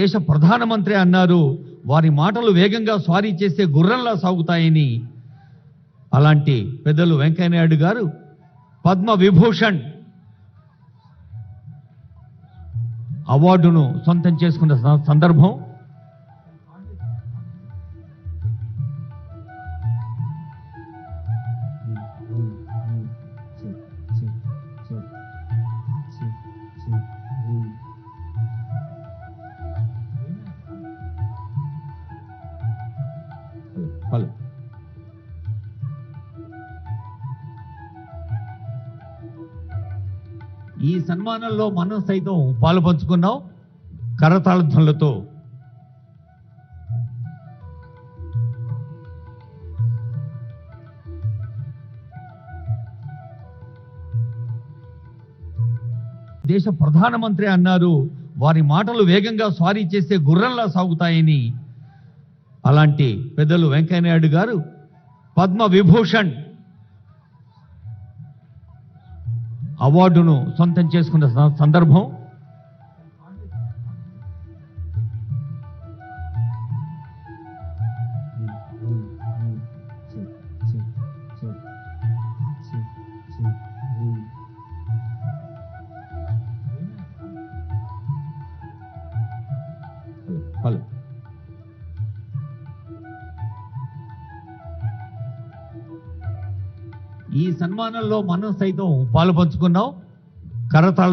దేశ ప్రధానమంత్రి అన్నారు. వారి మాటలు వేగంగా స్వారీ చేసే గుర్రంలా సాగుతాయని. అలాంటి పెద్దలు వెంకయ్యనాయుడు గారు పద్మ విభూషణ్ అవార్డును సొంతం చేసుకున్న సందర్భం. హలో ఈ సన్మానంలో మనం సైతం పాలు పంచుకున్నాం కరతాళ దేశ ప్రధానమంత్రి అన్నారు వారి మాటలు వేగంగా స్వారీ చేసే గుర్రంలా సాగుతాయని అలాంటి పెద్దలు వెంకయ్యనాయుడు గారు పద్మ విభూషణ్ అవార్డును సొంతం చేసుకున్న సందర్భం. హలో. ఈ సన్మానంలో మనం సైతం పాలు పంచుకున్నాం కరతాళ